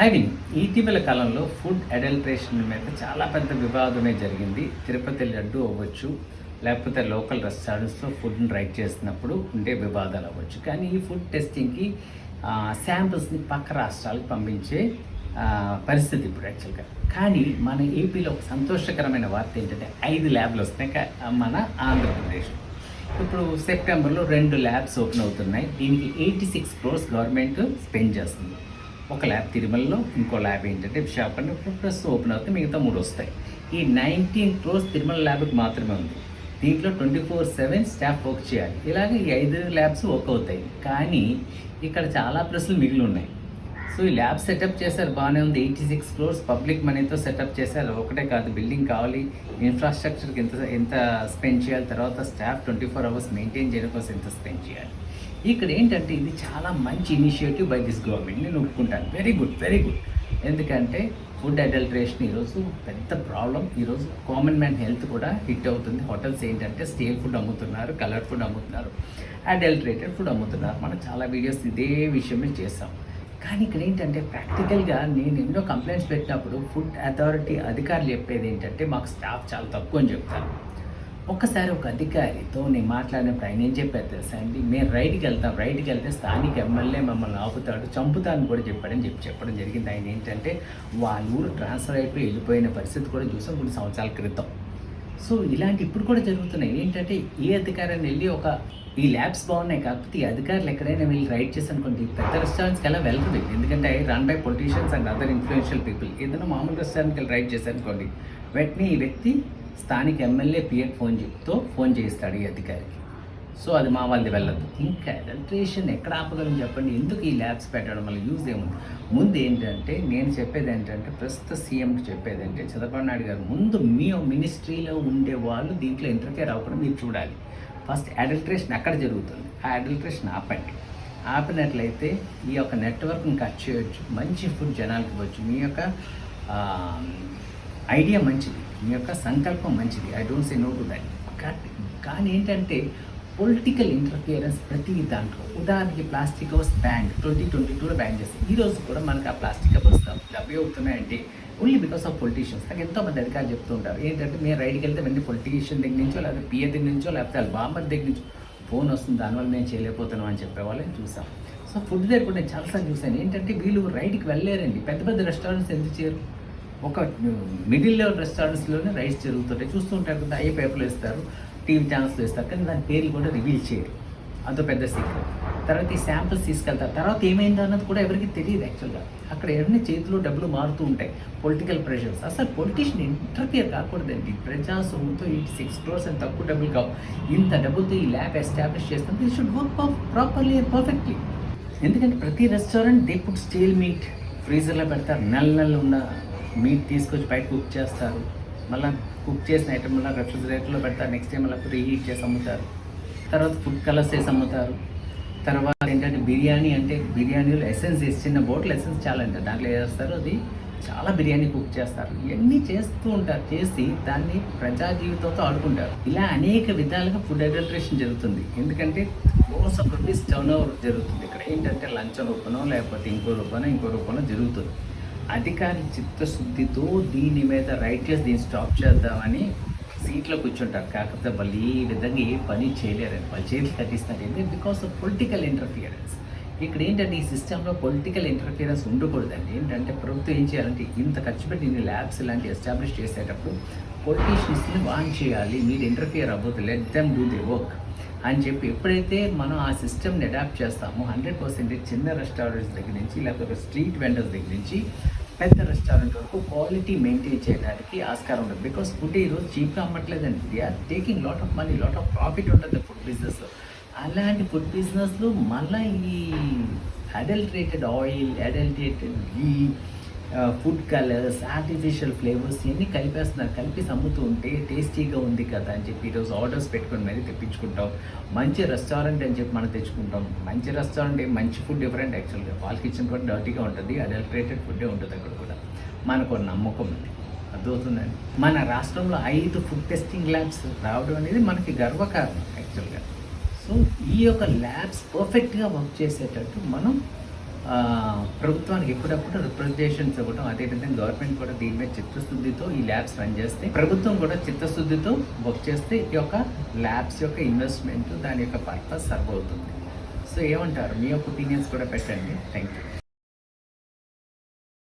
Hi ఇటీవల కాలంలో food adulteration మీద చాలా పెద్ద వివాదమే జరిగింది. తిరుపతి లడ్డు అవ్వచ్చు లేకపోతే లోకల్ రెస్టారెంట్స్లో ఫుడ్ని రైట్ చేసినప్పుడు ఉండే వివాదాలు అవ్వచ్చు. కానీ ఈ ఫుడ్ టెస్టింగ్కి శాంపిల్స్ని పక్క రాష్ట్రాలకు పంపించే పరిస్థితి ఇప్పుడు యాక్చువల్గా. కానీ మన ఏపీలో ఒక సంతోషకరమైన వార్త ఏంటంటే ఐదు ల్యాబ్లు వస్తున్నాయి మన ఆంధ్రప్రదేశ్లో. ఇప్పుడు సెప్టెంబర్లో రెండు ల్యాబ్స్ ఓపెన్ అవుతున్నాయి. దీనికి eighty six crores government spend చేస్తుంది. ఒక ల్యాబ్ తిరుమలలో ఇంకో ల్యాబ్ ఏంటంటే విశాఖపట్నం ఇప్పుడు ప్రస్తుతం ఓపెన్ అవుతుంది మిగతా మూడు వస్తాయి. ఈ నైన్టీన్ క్రోర్స్ తిరుమల ల్యాబ్కి మాత్రమే ఉంది. దీంట్లో twenty four seven staff work చేయాలి. ఇలాగే ఈ ఐదు ల్యాబ్స్ వర్క్ అవుతాయి. కానీ ఇక్కడ చాలా ప్రశ్నలు మిగిలి ఉన్నాయి. సో ఈ ల్యాబ్ సెటప్ చేశారు బాగానే ఉంది. ఎయిటీ సిక్స్ క్రోర్స్ పబ్లిక్ మనీతో సెటప్ చేశారు. ఒకటే కాదు బిల్డింగ్ కావాలి. ఇన్ఫ్రాస్ట్రక్చర్కి ఎంత ఎంత స్పెండ్ చేయాలి. తర్వాత staff twenty four hours maintain చేయడం కోసం ఎంత స్పెండ్ చేయాలి. ఇక్కడ ఏంటంటే ఇది చాలా మంచి ఇనిషియేటివ్ బై దిస్ గవర్నమెంట్ నేను ఒప్పుకుంటాను. వెరీ గుడ్ వెరీ గుడ్ ఎందుకంటే ఫుడ్ అడల్ట్రేషన్ ఈరోజు పెద్ద ప్రాబ్లం ఈరోజు కామన్ మ్యాన్ హెల్త్ కూడా హిట్ అవుతుంది. హోటల్స్ ఏంటంటే స్టేల్ ఫుడ్ అమ్ముతున్నారు కలర్ ఫుడ్ అమ్ముతున్నారు అడల్ట్రేటెడ్ ఫుడ్ అమ్ముతున్నారు. మనం చాలా వీడియోస్ ఇదే విషయమే చేస్తాం. కానీ ఇక్కడ ఏంటంటే ప్రాక్టికల్గా నేను ఎన్నో కంప్లైంట్స్ పెట్టినప్పుడు ఫుడ్ అథారిటీ అధికారులు చెప్పేది ఏంటంటే మాకు స్టాఫ్ చాలా తక్కువ అని చెప్తారు. ఒక్కసారి ఒక అధికారితో నేను మాట్లాడినప్పుడు ఆయన ఏం చెప్పారు తెలుసా అండి? మేము రైడ్కి వెళ్తాం రైడ్కి వెళ్తే స్థానిక ఎమ్మెల్యే మమ్మల్ని ఆపుతాడు చంపుతాను కూడా చెప్పాడని చెప్పి చెప్పడం జరిగింది. ఆయన ఏంటంటే వాళ్ళ ఊరు ట్రాన్స్ఫర్ అయిపోయి వెళ్ళిపోయిన పరిస్థితి కూడా చూసాం కొన్ని సంవత్సరాల క్రితం. సో ఇలాంటి ఇప్పుడు కూడా జరుగుతున్నాయి. ఏంటంటే ఏ అధికారాన్ని వెళ్ళి ఒక ఈ ల్యాబ్స్ బాగున్నాయి కాకపోతే ఈ అధికారులు ఎక్కడైనా వెళ్ళి రైడ్ చేసనుకోండి పెద్ద రెస్టారెంట్స్కి ఎలా వెళ్తుంది. ఎందుకంటే run by politicians and other influential people ఏదైనా మామూలు రెస్టారెంట్కి వెళ్ళి రైడ్ చేశానుకోండి వెంటనే ఈ వ్యక్తి స్థానిక ఎమ్మెల్యే పిఎట్ ఫోన్ చెప్తూ ఫోన్ చేస్తాడు ఈ అధికారికి. సో అది మా వాళ్ళది వెళ్ళదు. ఇంకా ఎలక్ట్రీషియన్ ఎక్కడ ఆపగలం చెప్పండి? ఎందుకు ఈ ల్యాబ్స్ పెట్టడం వల్ల యూజ్ ఏముంది? ముందు ఏంటంటే నేను చెప్పేది ఏంటంటే ప్రస్తుత సీఎంకి చెప్పేది అంటే చంద్రబాబు నాయుడు గారు ముందు మీ మినిస్ట్రీలో ఉండే వాళ్ళు దీంట్లో ఇంటర్ఫేర్ అవ్వకుండా మీరు చూడాలి. ఫస్ట్ అడల్ట్రేషన్ ఎక్కడ జరుగుతుంది? ఆ అడల్ట్రేషన్ ఆపండి. ఆపినట్లయితే ఈ యొక్క నెట్వర్క్ని కట్ చేయొచ్చు. మంచి ఫుడ్ జనాలకు ఇవ్వచ్చు. మీ యొక్క ఐడియా మంచిది. మీ యొక్క సంకల్పం మంచిది. I don't say no to that కానీ ఏంటంటే పొలిటికల్ ఇంటర్ఫియరెన్స్ ప్రతి దాంట్లో. ఉదాహరణకి plastic covers ban twenty twenty టూలో బ్యాన్ చేస్తారు ఈ రోజు కూడా మనకు ఆ ప్లాస్టిక్ కవర్స్ డబ్బే ఓన్లీ బికాస్ ఆఫ్ పొలిటీషియన్స్ నాకు ఎంతోమంది అధికారులు చెప్తూ ఉంటారు. ఏంటంటే మేము రైడ్కి వెళ్తే వెంటనే పొలిటీషియన్ దగ్గర నుంచో లేకపోతే పిఏ దగ్గర నుంచో లేకపోతే వాళ్ళ బాంబర్ దగ్గర నుంచో ఫోన్ వస్తుంది దానివల్ల నేను చేయలేకపోతున్నాం అని చెప్పే వాళ్ళని చూసాం. సో ఫుడ్ దగ్గర కూడా నేను చాలాసార్లు చూశాను. ఏంటంటే వీళ్ళు రైడ్కి వెళ్ళలేరండి. పెద్ద పెద్ద రెస్టారెంట్స్ ఎందుకు చేయరు? ఒక మిడిల్ లెవెల్ రెస్టారెంట్స్లోనే రైస్ జరుగుతుంటాయి. చూస్తూ ఉంటారు కదా ఏ పేపర్లు వేస్తారు టీవీ ఛానల్స్లో వేస్తారు కానీ దాని పేర్లు కూడా రివీల్ చేయరు. అంత పెద్ద సీక్రెట్ తర్వాత ఈ శాంపిల్స్ తీసుకెళ్తారు. తర్వాత ఏమైందో అన్నది కూడా ఎవరికి తెలియదు యాక్చువల్గా అక్కడ ఎవరిని చేతిలో డబ్బులు మారుతూ ఉంటాయి. పొలిటికల్ ప్రెషర్స్ అసలు పొలిటీషియన్ ఇంటర్ఫియర్ కాకూడదండి ప్రజా ఈ సిక్స్ క్రోర్స్ అని తక్కువ డబ్బులు కావు. ఇంత డబ్బులతో ఈ ల్యాబ్ ఎస్టాబ్లిష్ చేస్తాం ఈ షుడ్ వర్క్ ప్రాపర్లీ పర్ఫెక్ట్లీ ఎందుకంటే ప్రతి restaurant they put steel meat ఫ్రీజర్లో పెడతారు. నెల నెలలు ఉన్న మీట్ తీసుకొచ్చి బయట కుక్ చేస్తారు. మళ్ళీ కుక్ చేసిన ఐటమ్ మళ్ళీ రెఫ్రిజిరేటర్లో పెడతారు నెక్స్ట్ టైం మళ్ళీ రీహీట్ చేసి అమ్ముతారు. తర్వాత ఫుడ్ కలర్స్ చేసి అమ్ముతారు. తర్వాత ఏంటంటే బిర్యానీ అంటే బిర్యానీలో ఎసెన్స్ వేసి చిన్న బోట్లు ఎసెన్స్ చాలా ఉంటుంది దాంట్లో వేస్తారు అది చాలా బిర్యానీ కుక్ చేస్తారు. ఇవన్నీ చేస్తూ ఉంటారు. చేసి దాన్ని ప్రజా జీవితంతో ఆడుకుంటారు. ఇలా అనేక విధాలుగా ఫుడ్ అడల్ట్రేషన్ జరుగుతుంది. ఎందుకంటే crores of rupees turnover జరుగుతుంది. ఇక్కడ ఏంటంటే లంచం రూపంలో లేకపోతే ఇంకో రూపంలో ఇంకో రూపంలో జరుగుతుంది. అధికారి చిత్తశుద్ధితో దీని మీద రైట్లెస్ దీన్ని స్టాప్ చేద్దామని సీట్లో కూర్చుంటారు. కాకపోతే వాళ్ళు ఈ విధంగా ఏ పని చేయలేరని వాళ్ళు చేతులు కట్టిస్తారు ఏంటి? బికాస్ ఆఫ్ పొలిటికల్ ఇంటర్ఫియరెన్స్ ఇక్కడ ఏంటంటే ఈ సిస్టంలో పొలిటికల్ ఇంటర్ఫియరెన్స్ ఉండకూడదండి. ఏంటంటే ప్రభుత్వం ఏం చేయాలంటే ఇంత ఖర్చు పెట్టి ఇన్ని ల్యాబ్స్ ఇలాంటి ఎస్టాబ్లిష్ చేసేటప్పుడు పొలిటీషియన్స్ని వాన్ చేయాలి మీరు ఇంటర్ఫియర్ అవ్వద్దు let them do the work అని చెప్పి ఎప్పుడైతే మనం ఆ సిస్టమ్ని అడాప్ట్ చేస్తామో హండ్రెడ్ పర్సెంటేజ్ చిన్న రెస్టారెంట్స్ దగ్గర నుంచి లేకపోతే స్ట్రీట్ వెండర్స్ దగ్గర నుంచి పెద్ద రెస్టారెంట్ వరకు క్వాలిటీ మెయింటైన్ చేయడానికి ఆస్కారం ఉంటుంది. బికాస్ ఫుడ్ ఈరోజు చీప్గా అమ్మట్లేదండి. They are taking lot of money lot of profit ఉంటుంది ఫుడ్ బిజినెస్ అలాంటి ఫుడ్ బిజినెస్లో మళ్ళీ ఈ adulterated oil adulterated ghee food colours artificial flavours ఇవన్నీ కలిపేస్తున్నారు. కలిపి అమ్ముతూ ఉంటే టేస్టీగా ఉంది కదా అని చెప్పి ఈరోజు ఆర్డర్స్ పెట్టుకొని మరీ తెప్పించుకుంటాం. మంచి రెస్టారెంట్ అని చెప్పి మనం తెచ్చుకుంటాం. మంచి రెస్టారెంట్ మంచి ఫుడ్ డిఫరెంట్ యాక్చువల్గా వాళ్ళ కిచెన్ కూడా డర్టీగా ఉంటుంది. అడల్ట్రేటెడ్ ఫుడ్డే ఉంటుంది అక్కడ కూడా. మనకు నమ్మకం ఉంది. అర్థమవుతుందండి? మన రాష్ట్రంలో ఐదు ఫుడ్ టెస్టింగ్ ల్యాబ్స్ రావడం అనేది మనకి గర్వకారణం యాక్చువల్గా సో ఈ యొక్క ల్యాబ్స్ పర్ఫెక్ట్గా వర్క్ చేసేటట్టు మనం ప్రభుత్వానికి ఎప్పుడప్పుడు రిప్రజెంటేషన్స్ ఇవ్వడం అదేవిధంగా గవర్నమెంట్ కూడా దీని మీద చిత్తశుద్ధితో ఈ ల్యాబ్స్ రన్ చేస్తే ప్రభుత్వం కూడా చిత్తశుద్ధితో వర్క్ చేస్తే ఈ యొక్క ల్యాబ్స్ యొక్క ఇన్వెస్ట్మెంట్ దాని యొక్క పర్పస్ సర్వ్ అవుతుంది. సో ఏమంటారు? మీ యొక్క ఒపీనియన్స్ కూడా పెట్టండి. Thank you